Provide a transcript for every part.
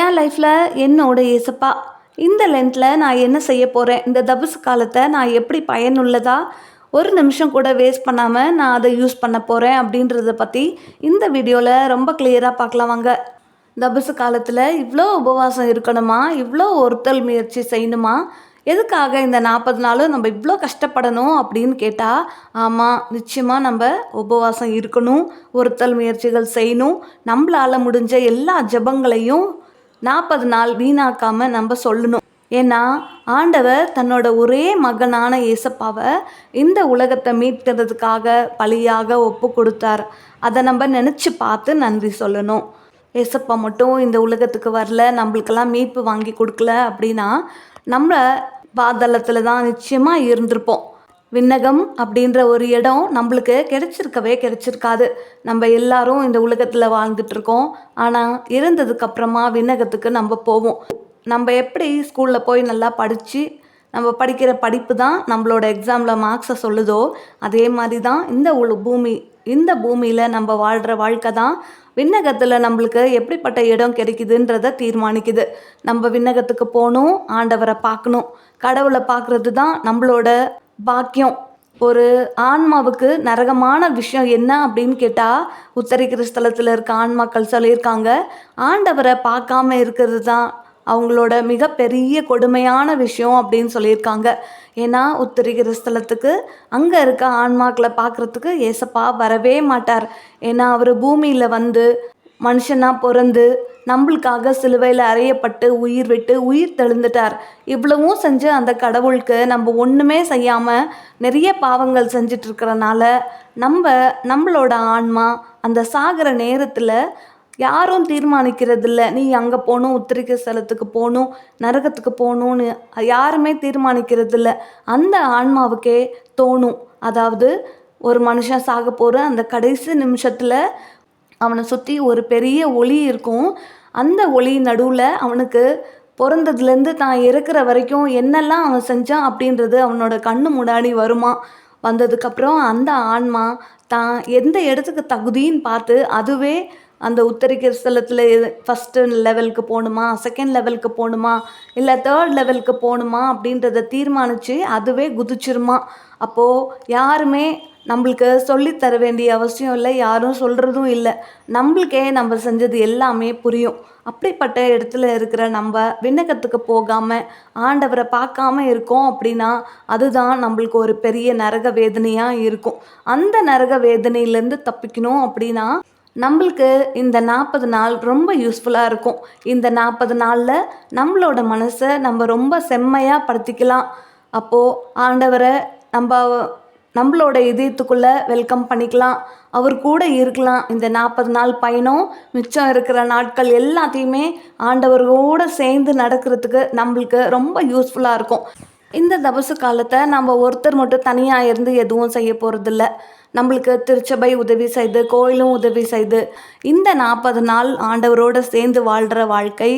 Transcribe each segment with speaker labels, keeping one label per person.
Speaker 1: என் லைஃப்பில் என்னோட ஏசப்பா இந்த லென்த்தில் நான் என்ன செய்ய போகிறேன் இந்த தபசு காலத்தை நான் எப்படி பயனுள்ளதா? ஒரு நிமிஷம் கூட வேஸ்ட் பண்ணாமல் நான் அதை யூஸ் பண்ண போகிறேன் அப்படின்றத பற்றி இந்த வீடியோவில் ரொம்ப கிளியராக பார்க்கலாம் வாங்க. தபசு காலத்தில் இவ்வளோ உபவாசம் இருக்கணுமா? இவ்வளோ ஒருத்தல் முயற்சி செய்யணுமா? எதுக்காக இந்த நாற்பது நாளும் நம்ம இவ்வளோ கஷ்டப்படணும் அப்படின்னு கேட்டால் ஆமாம் நிச்சயமாக நம்ம உபவாசம் இருக்கணும் ஒருத்தல் முயற்சிகள் செய்யணும். நம்மளால் முடிஞ்ச எல்லா ஜெபங்களையும் நாற்பது நாள் வீணாக்காம நம்ம சொல்லணும். ஏன்னா ஆண்டவர் தன்னோட ஒரே மகனான இயேசப்பாவை இந்த உலகத்தை மீட்கிறதுக்காக பலியாக ஒப்பு கொடுத்தார். அதை நம்ம நினச்சி பார்த்து நன்றி சொல்லணும். ஏசப்பா மட்டும் இந்த உலகத்துக்கு வரல நம்மளுக்கெல்லாம் மீட்பு வாங்கி கொடுக்கல அப்படின்னா நம்ம பாதளத்தில் தான் நிச்சயமாக இருந்திருப்போம். விண்ணகம் அப்படின்ற ஒரு இடம் நம்மளுக்கு கிடைச்சிருக்கவே கிடைச்சிருக்காது. நம்ம எல்லாரும் இந்த உலகத்தில் வாழ்ந்துட்டு இருக்கோம். ஆனால் இருந்ததுக்கப்புறமா விண்ணகத்துக்கு நம்ம போவோம். நம்ம எப்படி ஸ்கூலில் போய் நல்லா படித்து நம்ம படிக்கிற படிப்பு தான் நம்மளோட எக்ஸாமில் மார்க்ஸை சொல்லுதோ அதே மாதிரி தான் இந்த உல பூமி இந்த பூமியில் நம்ம வாழ்கிற வாழ்க்கை தான் விண்ணகத்தில் நம்மளுக்கு எப்படிப்பட்ட இடம் கிடைக்குதுன்றத தீர்மானிக்குது. நம்ம விண்ணகத்துக்கு போகணும் ஆண்டவரை பார்க்கணும். கடவுளை பார்க்குறது தான் நம்மளோட பாக்கியம். ஒரு ஆன்மாவுக்கு நரகமான விஷயம் என்ன அப்படின்னு கேட்டால் உத்தரிக்கிற ஸ்தலத்தில் இருக்க ஆன்மாக்கள் சொல்லியிருக்காங்க. ஆண்டவரை பார்க்காம இருக்கிறது தான் அவங்களோட மிகப்பெரிய கொடுமையான விஷயம் அப்படின்னு சொல்லியிருக்காங்க. ஏன்னா உத்தரிக்கிற ஸ்தலத்துக்கு அங்கே இருக்க ஆன்மாக்களை பார்க்குறதுக்கு ஏசப்பா வரவே மாட்டார். ஏன்னா அவர் பூமியில் வந்து மனுஷனாக பிறந்து நம்மளுக்காக சிலுவையில் அறையப்பட்டு உயிர் விட்டு உயிர் தெழுந்துட்டார். இவ்வளவும் செஞ்சு அந்த கடவுளுக்கு நம்ம ஒன்றுமே செய்யாமல் நிறைய பாவங்கள் செஞ்சிட்ருக்கிறனால நம்ம நம்மளோட ஆன்மா அந்த சாகிற நேரத்தில் யாரும் தீர்மானிக்கிறதில்ல. நீ அங்கே போகணும் உத்திரிக்க ஸ்தலத்துக்கு போகணும் நரகத்துக்கு போகணும்னு யாருமே தீர்மானிக்கிறதில்ல. அந்த ஆன்மாவுக்கே தோணும். அதாவது ஒரு மனுஷன் சாக போகிற அந்த கடைசி நிமிஷத்தில் அவனை சுற்றி ஒரு பெரிய ஒளி இருக்கும். அந்த ஒளி நடுவில் அவனுக்கு பிறந்ததுலேருந்து தான் இருக்கிற வரைக்கும் என்னெல்லாம் அவன் செஞ்சான் அப்படின்றது அவனோட கண்ணு முன்னாடி வருமா? வந்ததுக்கப்புறம் அந்த ஆன்மா தான் எந்த இடத்துக்கு தகுதின்னு பார்த்து அதுவே அந்த உத்தரிக்கிற ஸ்தலத்தில் ஃபஸ்ட்டு லெவலுக்கு போகணுமா செகண்ட் லெவலுக்கு போகணுமா இல்லை தேர்ட் லெவலுக்கு போகணுமா அப்படின்றத தீர்மானித்து அதுவே குதிச்சிருமா. அப்போது யாருமே நம்மளுக்கு சொல்லித் தர வேண்டிய அவசியம் இல்லை யாரும் சொல்கிறதும் இல்லை. நம்மளுக்கே நம்ம செஞ்சது எல்லாமே புரியும். அப்படிப்பட்ட இடத்துல இருக்கிற நம்ம விண்ணகத்துக்கு போகாமல் ஆண்டவரை பார்க்காம இருக்கோம் அப்படின்னா அதுதான் நம்மளுக்கு ஒரு பெரிய நரக வேதனையாக இருக்கும். அந்த நரக வேதனையிலேருந்து தப்பிக்கணும் அப்படின்னா நம்மளுக்கு இந்த நாற்பது நாள் ரொம்ப யூஸ்ஃபுல்லாக இருக்கும். இந்த நாற்பது நாளில் நம்மளோட மனசை நம்ம ரொம்ப செம்மையாக படுத்திக்கலாம். அப்போது ஆண்டவரை நம்ம நம்மளோட இதயத்துக்குள்ளே வெல்கம் பண்ணிக்கலாம். அவர் கூட இருக்கலாம். இந்த நாற்பது நாள் பயணம் மிச்சம் இருக்கிற நாட்கள் எல்லாத்தையுமே ஆண்டவரோடு சேர்ந்து நடக்கிறதுக்கு நம்மளுக்கு ரொம்ப யூஸ்ஃபுல்லாக இருக்கும். இந்த தபசு காலத்தை நம்ம ஒருத்தர் மட்டும் தனியாக இருந்து எதுவும் செய்ய போகிறதில்ல நம்மளுக்கு திருச்சபை உதவி செய்து கோயிலும் உதவி செய்து இந்த நாற்பது நாள் ஆண்டவரோடு சேர்ந்து வாழ்கிற வாழ்க்கை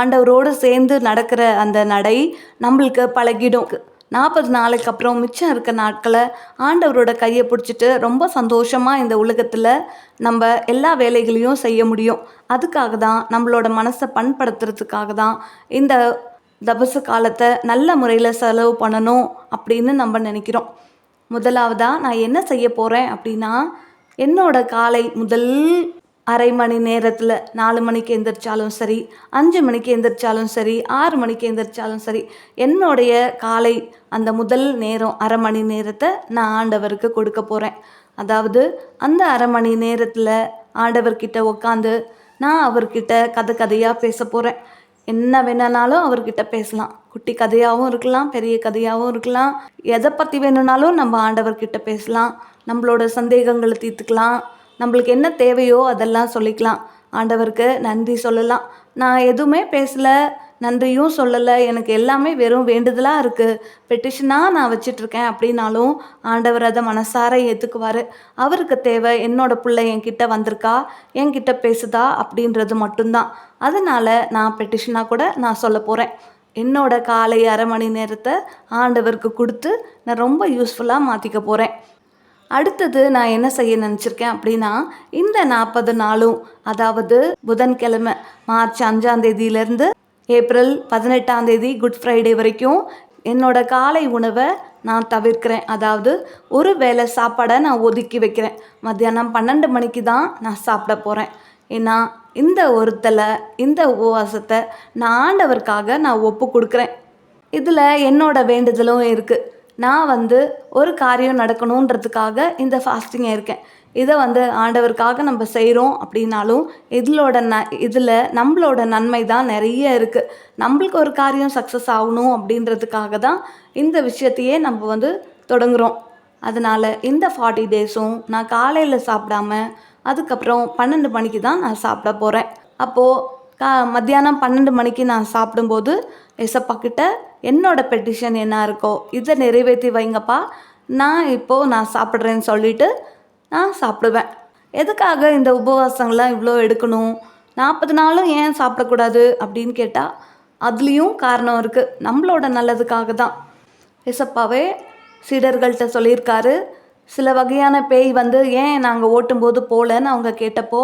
Speaker 1: ஆண்டவரோடு சேர்ந்து நடக்கிற அந்த நடை நம்மளுக்கு பழகிடும். நாற்பது நாளைக்கு அப்புறம் மிச்சம் இருக்க நாட்களை ஆண்டவரோட கையை பிடிச்சிட்டு ரொம்ப சந்தோஷமாக இந்த உலகத்தில் நம்ம எல்லா வேலைகளையும் செய்ய முடியும். அதுக்காக தான் நம்மளோட மனசை பண்படுத்துறதுக்காக தான் இந்த தபசு காலத்தை நல்ல முறையில் செலவு பண்ணணும் அப்படின்னு நம்ம நினைக்கிறோம். முதலாவதாக நான் என்ன செய்ய போகிறேன் அப்படின்னா என்னோட காலை முதல் அரை மணி நேரத்தில் நாலு மணிக்கு எந்திரிச்சாலும் சரி அஞ்சு மணிக்கு எந்திரிச்சாலும் சரி ஆறு மணிக்கு எந்திரிச்சாலும் சரி என்னுடைய காலை அந்த முதல் நேரம் அரை மணி நேரத்தை நான் ஆண்டவருக்கு கொடுக்க போகிறேன் அதாவது அந்த அரை மணி நேரத்தில் ஆண்டவர்கிட்ட உட்காந்து நான் அவர்கிட்ட கதை கதையாக பேச போகிறேன் என்ன வேணுனாலும் அவர்கிட்ட பேசலாம். குட்டி கதையாகவும் இருக்கலாம் பெரிய கதையாகவும் இருக்கலாம். எதை பற்றி வேணும்னாலும் நம்ம ஆண்டவர்கிட்ட பேசலாம். நம்மளோட சந்தேகங்களை தீர்த்துக்கலாம். நம்மளுக்கு என்ன தேவையோ அதெல்லாம் சொல்லிக்கலாம். ஆண்டவருக்கு நன்றி சொல்லலாம். நான் எதுவுமே பேசலை நன்றியும் சொல்லலை. எனக்கு எல்லாமே வெறும் வேண்டுதலாக இருக்குது பெட்டிஷனாக நான் வச்சிட்ருக்கேன் அப்படின்னாலும் ஆண்டவர் அதை மனசார ஏற்றுக்குவார் அவருக்கு தேவை என்னோட பிள்ளை என்கிட்ட வந்திருக்கா என்கிட்ட பேசுதா அப்படின்றது மட்டும்தான். அதனால் நான் பெட்டிஷனாக கூட நான் சொல்ல போகிறேன் என்னோட காலை அரை மணி நேரத்தை ஆண்டவருக்கு கொடுத்து நான் ரொம்ப யூஸ்ஃபுல்லாக மாற்றிக்க போகிறேன் அடுத்தது நான் என்ன செய்ய நினச்சிருக்கேன் அப்படின்னா இந்த நாற்பது நாளும் அதாவது புதன்கிழமை மார்ச் அஞ்சாம் தேதியிலேருந்து ஏப்ரல் பதினெட்டாம் தேதி குட் ஃப்ரைடே வரைக்கும் என்னோட காலை உணவை நான் தவிர்க்கிறேன். அதாவது ஒரு வேளை சாப்பாடை நான் ஒதுக்கி வைக்கிறேன். மத்தியானம் பன்னெண்டு மணிக்கு தான் நான் சாப்பிட போகிறேன் ஏன்னா இந்த ஒருத்தலை இந்த உபவாசத்தை நான் ஆண்டவருக்காக நான் ஒப்பு கொடுக்குறேன். இதில் என்னோட வேண்டுதலும் இருக்குது நான் வந்து ஒரு காரியம் நடக்கணுன்றதுக்காக இந்த ஃபாஸ்டிங்கை இருக்கேன். இதை வந்து ஆண்டவருக்காக நம்ம செய்கிறோம் அப்படின்னாலும் இதிலோட ந இதில் நம்மளோட நன்மை தான் நிறைய இருக்குது நம்மளுக்கு ஒரு காரியம் சக்ஸஸ் ஆகணும் அப்படின்றதுக்காக தான் இந்த விஷயத்தையே நம்ம வந்து தொடங்குகிறோம் அதனால் இந்த ஃபார்ட்டி டேஸும் நான் காலையில் சாப்பிடாம அதுக்கப்புறம் பன்னெண்டு மணிக்கு தான் நான் சாப்பிட போகிறேன் அப்போது கா மத்தியானம் பன்னெண்டு மணிக்கு நான் சாப்பிடும்போது எசப்பா கிட்ட என்னோட பெட்டிஷன் என்ன இருக்கோ இதை நிறைவேற்றி வைங்கப்பா. நான் இப்போது நான் சாப்பிட்றேன்னு சொல்லிட்டு நான் சாப்பிடுவேன். எதுக்காக இந்த உபவாசங்கள்லாம் இவ்வளோ எடுக்கணும்? நாற்பது நாளும் ஏன் சாப்பிடக்கூடாது அப்படின்னு கேட்டால் அதுலேயும் காரணம் இருக்குது நம்மளோட நல்லதுக்காக தான். எசப்பாவே சீடர்கள்ட்ட சொல்லியிருக்காரு சில வகையான பேய் வந்து ஏன் நாங்கள் ஓட்டும்போது போகலன்னு அவங்க கேட்டப்போ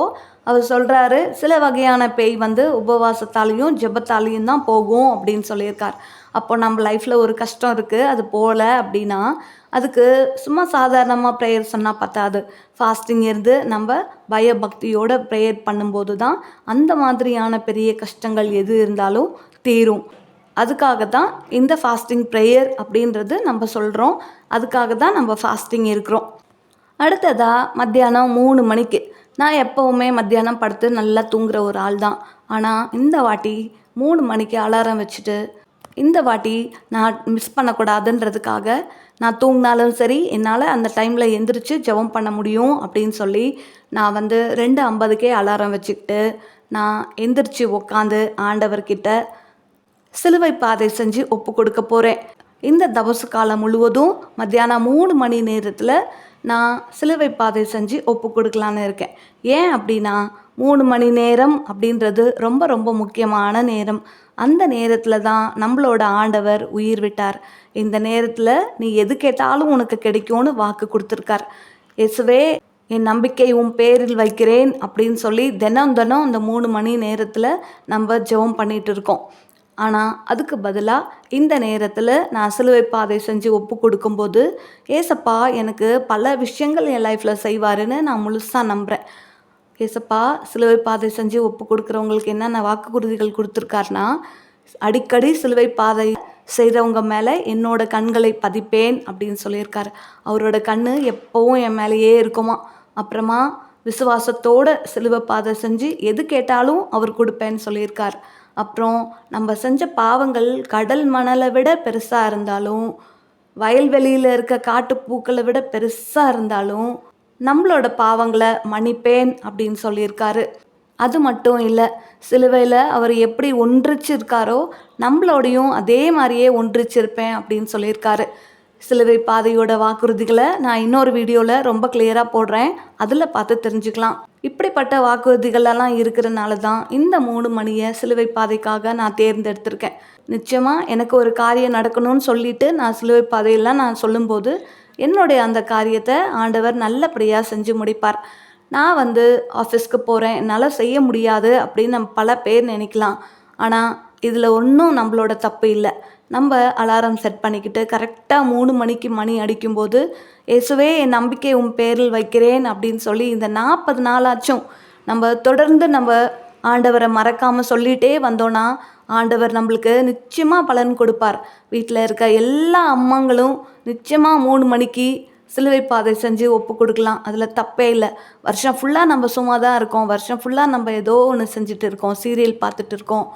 Speaker 1: அவர் சொல்கிறாரு சில வகையான பேய் வந்து உபவாசத்தாலையும் ஜெபத்தாலையும் தான் போகும் அப்படின்னு சொல்லியிருக்கார். அப்போ நம்ம லைஃப்பில் ஒரு கஷ்டம் இருக்குது அது போகல அப்படின்னா அதுக்கு சும்மா சாதாரணமாக ப்ரேயர் சொன்னால் பத்தாது. ஃபாஸ்டிங் இருந்து நம்ம பயபக்தியோட ப்ரேயர் பண்ணும்போது தான் அந்த மாதிரியான பெரிய கஷ்டங்கள் எது இருந்தாலும் தீரும். அதுக்காக தான் இந்த ஃபாஸ்டிங் ப்ரேயர் அப்படின்றது நம்ம சொல்கிறோம் அதுக்காக தான் நம்ம ஃபாஸ்டிங் இருக்கிறோம். அடுத்ததாக மத்தியானம் மூணு மணிக்கு. நான் எப்போவுமே மத்தியானம் படுத்து நல்லா தூங்குற ஒரு ஆள் தான். ஆனால் இந்த வாட்டி மூணு மணிக்கு அலாரம் வச்சுட்டு இந்த வாட்டி நான் மிஸ் பண்ணக்கூடாதுன்றதுக்காக நான் தூங்கினாலும் சரி என்னால் அந்த டைமில் எந்திரிச்சு ஜெபம் பண்ண முடியும் அப்படின்னு சொல்லி நான் வந்து ரெண்டு ஐம்பதுக்கே அலாரம் வச்சுக்கிட்டு நான் எந்திரிச்சு உக்காந்து ஆண்டவர்கிட்ட சிலுவை பாதை செஞ்சு ஒப்பு கொடுக்க போகிறேன் இந்த தபசு காலம் முழுவதும் மத்தியானம் மூணு மணி நேரத்தில் நான் சிலுவை பாதை செஞ்சு ஒப்பு கொடுக்கலான்னு இருக்கேன். ஏன் அப்படின்னா மூணு மணி நேரம் அப்படின்றது ரொம்ப ரொம்ப முக்கியமான நேரம். அந்த நேரத்தில் தான் நம்மளோட ஆண்டவர் உயிர் விட்டார். இந்த நேரத்தில் நீ எது கேட்டாலும் உனக்கு கிடைக்கும்னு வாக்கு கொடுத்துருக்கார். எசுவே என் நம்பிக்கை உன் பேரில் வைக்கிறேன் அப்படின்னு சொல்லி தினம் தினம் அந்த மூணு மணி நேரத்தில் நம்ம ஜெபம் பண்ணிகிட்டு இருக்கோம். ஆனால் அதுக்கு பதிலாக இந்த நேரத்தில் நான் சிலுவை பாதை செஞ்சு ஒப்பு கொடுக்கும்போது ஏசப்பா எனக்கு பல விஷயங்கள் என் லைஃப்பில் செய்வாருன்னு நான் முழுசாக நம்புகிறேன் ஏசப்பா சிலுவை பாதை செஞ்சு ஒப்பு கொடுக்குறவங்களுக்கு என்னென்ன வாக்குறுதிகள் கொடுத்துருக்காருனா அடிக்கடி சிலுவை பாதை செய்கிறவங்க மேலே என்னோட கண்களை பதிப்பேன் அப்படின்னு சொல்லியிருக்காரு. அவரோட கண் எப்போவும் என் மேலேயே இருக்குமா? அப்புறமா விசுவாசத்தோட சிலுவை பாதை செஞ்சு எது கேட்டாலும் அவர் கொடுப்பேன்னு சொல்லியிருக்கார். அப்புறம் நம்ம செஞ்ச பாவங்கள் கடல் மணலை விட பெருசாக இருந்தாலும் வயல்வெளியில் இருக்க காட்டுப்பூக்களை விட பெருசாக இருந்தாலும் நம்மளோட பாவங்களை மன்னிப்பேன் அப்படின்னு சொல்லியிருக்காரு. அது மட்டும் இல்லை சிலுவையில் அவர் எப்படி ஒன்றிச்சிருக்காரோ நம்மளோடையும் அதே மாதிரியே ஒன்றிச்சிருப்பேன் அப்படின்னு சொல்லியிருக்காரு. சிலுவை பாதையோட வாக்குறுதிகளை நான் இன்னொரு வீடியோவில் ரொம்ப கிளியராக போடுறேன். அதில் பார்த்து தெரிஞ்சுக்கலாம். இப்படிப்பட்ட வாக்குறுதிகளெல்லாம் இருக்கிறனால தான் இந்த மூணு மணியை சிலுவை பாதைக்காக நான் தேர்ந்தெடுத்திருக்கேன். நிச்சயமாக எனக்கு ஒரு காரியம் நடக்கணும்னு சொல்லிட்டு நான் சிலுவை பாதையெல்லாம் நான் சொல்லும்போது என்னுடைய அந்த காரியத்தை ஆண்டவர் நல்லபடியாக செஞ்சு முடிப்பார். நான் வந்து ஆஃபீஸ்க்கு போகிறேன் என்னால் செய்ய முடியாது அப்படின்னு நம்ம பல பேர் நினைக்கலாம். ஆனால் இதில் ஒன்றும் நம்மளோட தப்பு இல்லை. நம்ம அலாரம் செட் பண்ணிக்கிட்டு கரெக்டாக மூணு மணிக்கு மணி அடிக்கும்போது இயேசுவே என் நம்பிக்கை உன் பேரில் வைக்கிறேன் அப்படின்னு சொல்லி இந்த நாற்பது நாளாச்சும் நம்ம தொடர்ந்து நம்ம ஆண்டவரை மறக்காமல் சொல்லிகிட்டே வந்தோன்னா ஆண்டவர் நம்மளுக்கு நிச்சயமாக பலன் கொடுப்பார். வீட்டில் இருக்க எல்லா அம்மாங்களும் நிச்சயமாக மூணு மணிக்கு சிலுவை பாதை செஞ்சு ஒப்பு கொடுக்கலாம். அதில் தப்பே இல்லை. வருஷம் ஃபுல்லாக நம்ம சும்மா தான் இருக்கோம். வருஷம் ஃபுல்லாக நம்ம ஏதோ ஒன்று செஞ்சுட்டு இருக்கோம். சீரியல் பார்த்துட்டு இருக்கோம்.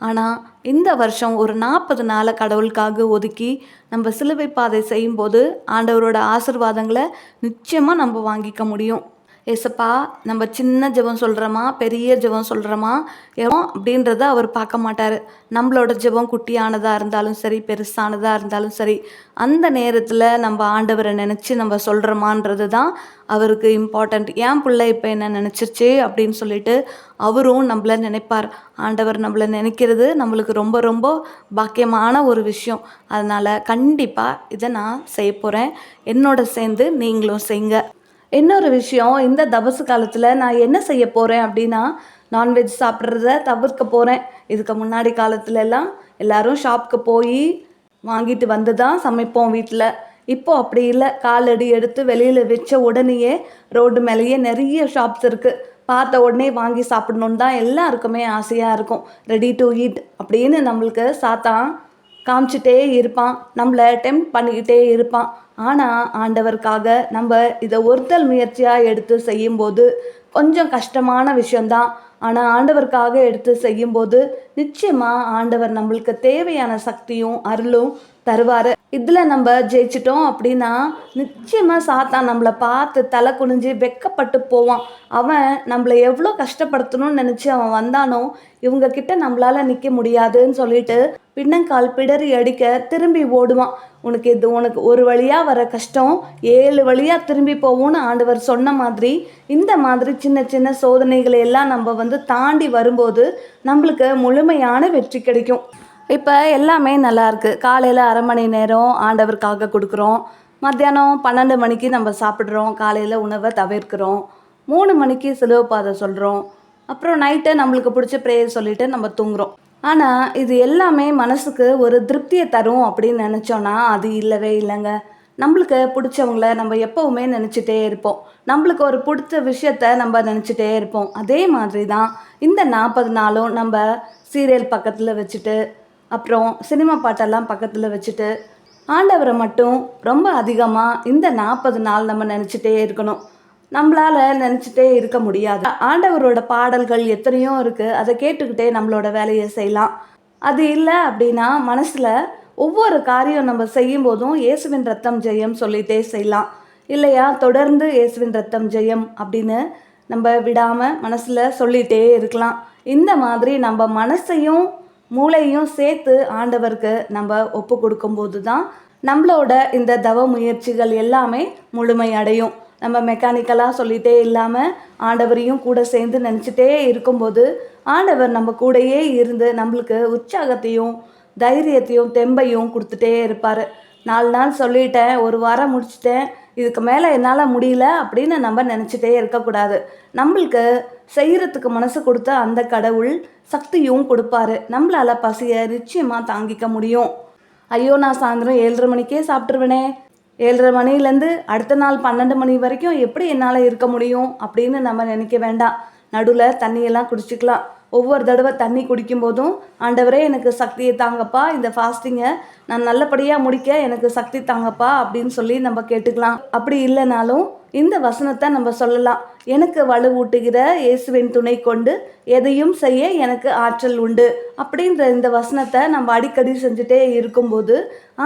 Speaker 1: ஆனால் இந்த வருஷம் ஒரு நாற்பது நாளை கடவுளுக்காக ஒதுக்கி நம்ம சிலுவை பாதை செய்யும்போது ஆண்டவரோட ஆசிர்வாதங்களை நிச்சயமாக நம்ம வாங்கிக்க முடியும். ஏசப்பா நம்ம சின்ன ஜெபம் சொல்கிறோமா பெரிய ஜெபம் சொல்கிறோமா எவன் அப்படின்றத அவர் பார்க்க மாட்டார். நம்மளோட ஜெபம் குட்டியானதாக இருந்தாலும் சரி பெருசானதாக இருந்தாலும் சரி அந்த நேரத்தில் நம்ம ஆண்டவரை நினச்சி நம்ம சொல்கிறோமான்றது தான் அவருக்கு இம்பார்ட்டண்ட் ஏன் பிள்ளை இப்போ என்ன நினச்சிருச்சு அப்படின்னு சொல்லிட்டு அவரும் நம்மளை நினைப்பார். ஆண்டவர் நம்மளை நினைக்கிறது நம்மளுக்கு ரொம்ப ரொம்ப பாக்கியமான ஒரு விஷயம். அதனால் கண்டிப்பாக இதை நான் செய்ய போகிறேன் என்னோட சேர்ந்து நீங்களும் செய்ங்க. இன்னொரு விஷயம் இந்த தபசு காலத்தில் நான் என்ன செய்ய போகிறேன் அப்படின்னா நான்வெஜ் சாப்பிட்றத தவிர்க்க போகிறேன் இதுக்கு முன்னாடி காலத்துல எல்லாம் எல்லாரும் ஷாப்புக்கு போய் வாங்கிட்டு வந்து தான் சமைப்போம் வீட்டில் இப்போ அப்படி இல்லை. காலடி எடுத்து வெளியில் வச்ச உடனேயே ரோடு மேலேயே நிறைய ஷாப்ஸ் இருக்குது பார்த்த உடனே வாங்கி சாப்பிடணுன்னு தான் எல்லாருக்குமே ஆசையாக இருக்கும். ரெடி டு ஈட் அப்படின்னு நம்மளுக்கு சாத்தான் காமிச்சிட்டே இருப்பான் நம்மளை டெம்ப் பண்ணிக்கிட்டே இருப்பான். ஆனால் ஆண்டவருக்காக நம்ம இதை ஒருத்தல் முயற்சியாக எடுத்து செய்யும்போது கொஞ்சம் கஷ்டமான விஷயந்தான் ஆனால் ஆண்டவருக்காக எடுத்து செய்யும்போது நிச்சயமாக ஆண்டவர் நம்மளுக்கு தேவையான சக்தியும் அருளும் தருவார். இதில் நம்ம ஜெயிச்சிட்டோம் அப்படின்னா நிச்சயமாக சாத்தான் நம்மளை பார்த்து தலை குனிஞ்சு வெக்கப்பட்டு போவான். அவன் நம்மளை எவ்வளோ கஷ்டப்படுத்தணும்னு நினச்சி அவன் வந்தானோ இவங்க கிட்ட நம்மளால் நிற்க முடியாதுன்னு சொல்லிட்டு பின்னங்கால் பிடறி அடிக்க திரும்பி ஓடுவான். உனக்கு இது உனக்கு ஒரு வழியாக வர கஷ்டம் ஏழு வழியாக திரும்பி போகும்னு ஆண்டவர் சொன்ன மாதிரி இந்த மாதிரி சின்ன சின்ன சோதனைகளை எல்லாம் நம்ம வந்து தாண்டி வரும்போது நம்மளுக்கு முழுமையான வெற்றி கிடைக்கும். இப்போ எல்லாமே நல்லா இருக்குது காலையில் அரை மணி நேரம் ஆண்டவருக்காக கொடுக்குறோம். மத்தியானம் பன்னெண்டு மணிக்கு நம்ம சாப்பிட்றோம். காலையில் உணவை தவிர்க்கிறோம். மூணு மணிக்கு சிலுவை பாதை சொல்கிறோம் அப்புறம் நைட்டு நம்மளுக்கு பிடிச்ச ப்ரேயர் சொல்லிட்டு நம்ம தூங்குறோம். ஆனால் இது எல்லாமே மனசுக்கு ஒரு திருப்தியை தரும் அப்படின்னு நினச்சோன்னா அது இல்லவே இல்லைங்க. நம்மளுக்கு பிடிச்சவங்கள நம்ம எப்போவுமே நினச்சிட்டே இருப்போம். நம்மளுக்கு ஒரு பிடிச்ச விஷயத்த நம்ம நினச்சிட்டே இருப்போம். அதே மாதிரி தான் இந்த நாற்பது நாளும் நம்ம சீரியல் பக்கத்தில் வச்சுட்டு அப்புறம் சினிமா பாட்டெல்லாம் பக்கத்தில் வச்சுட்டு ஆண்டவரை மட்டும் ரொம்ப அதிகமாக இந்த நாற்பது நாள் நம்ம நினச்சிட்டே இருக்கணும். நம்மளால நினச்சிட்டே இருக்க முடியாது. ஆண்டவரோட பாடல்கள் எத்தனையோ இருக்குது அதை கேட்டுக்கிட்டே நம்மளோட வேலையை செய்யலாம். அது இல்லை அப்படின்னா மனசில் ஒவ்வொரு காரியம் நம்ம செய்யும்போதும் இயேசுவின் ரத்தம் ஜெயம் சொல்லிட்டே செய்யலாம். இல்லையா? தொடர்ந்து இயேசுவின் ரத்தம் ஜெயம் அப்படின்னு நம்ம விடாமல் மனசில் சொல்லிகிட்டே இருக்கலாம். இந்த மாதிரி நம்ம மனசையும் மூளையும் சேர்த்து ஆண்டவருக்கு நம்ம ஒப்பு கொடுக்கும்போது தான் நம்மளோட இந்த தவ முயற்சிகள் எல்லாமே முழுமையடையும். நம்ம மெக்கானிக்கலாக சொல்லிகிட்டே இல்லாமல் ஆண்டவரையும் கூட சேர்ந்து நினச்சிட்டே இருக்கும்போது ஆண்டவர் நம்ம கூடயே இருந்து நம்மளுக்கு உற்சாகத்தையும் தைரியத்தையும் தெம்பையும் கொடுத்துட்டே இருப்பார். நாலு நாள் சொல்லிட்டேன் ஒரு வாரம் முடிச்சிட்டேன் இதுக்கு மேலே என்னால் முடியல அப்படின்னு நம்ம நினச்சிட்டே இருக்கக்கூடாது. நம்மளுக்கு செய்கிறதுக்கு மனசு கொடுத்த அந்த கடவுள் சக்தியும் கொடுப்பாரு. நம்மளால் பசியை நிச்சயமாக தாங்கிக்க முடியும். ஐயோ நான் சாயந்தரம் ஏழரை மணிக்கே சாப்பிட்ருவேனே ஏழரை மணிலேருந்து அடுத்த நாள் பன்னெண்டு மணி வரைக்கும் எப்படி என்னால் இருக்க முடியும் அப்படின்னு நம்ம நினைக்க வேண்டாம். நடுவில் தண்ணியெல்லாம் குடிச்சிக்கலாம். ஒவ்வொரு தடவை தண்ணி குடிக்கும்போதும் ஆண்டவரே எனக்கு சக்தியை தாங்கப்பா. இந்த ஃபாஸ்டிங்கை நான் நல்லபடியாக முடிக்க எனக்கு சக்தி தாங்கப்பா அப்படின்னு சொல்லி நம்ம கேட்டுக்கலாம். அப்படி இல்லைனாலும் இந்த வசனத்தை நம்ம சொல்லலாம். எனக்கு வலுவூட்டுகிற இயேசுவின் துணை கொண்டு எதையும் செய்ய எனக்கு ஆற்றல் உண்டு அப்படின்ற இந்த வசனத்தை நம்ம அடிக்கடி செஞ்சுட்டே இருக்கும்போது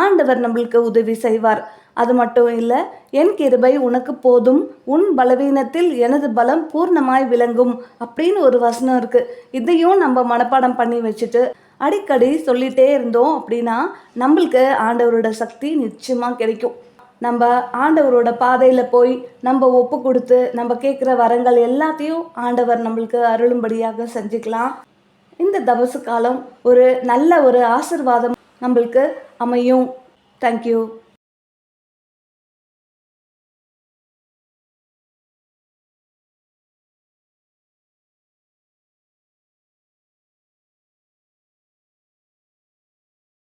Speaker 1: ஆண்டவர் நம்மளுக்கு உதவி செய்வார். அது மட்டும் இல்லை என் கிருபை உனக்கு போதும் உன் பலவீனத்தில் எனது பலம் பூர்ணமாய் விளங்கும் அப்படின்னு ஒரு வசனம் இருக்குது இதையும் நம்ம மனப்பாடம் பண்ணி வச்சுட்டு அடிக்கடி சொல்லிகிட்டே இருந்தோம் அப்படின்னா நம்மளுக்கு ஆண்டவரோட சக்தி நிச்சயமாக கிடைக்கும். நம்ம ஆண்டவரோட பாதையில் போய் நம்ம ஒப்பு கொடுத்து நம்ம கேட்குற வரங்கள் எல்லாத்தையும் ஆண்டவர் நம்மளுக்கு அருளும்படியாக செஞ்சுக்கலாம். இந்த தபசு காலம் ஒரு நல்ல ஒரு ஆசிர்வாதம் நம்மளுக்கு அமையும். தேங்க்யூ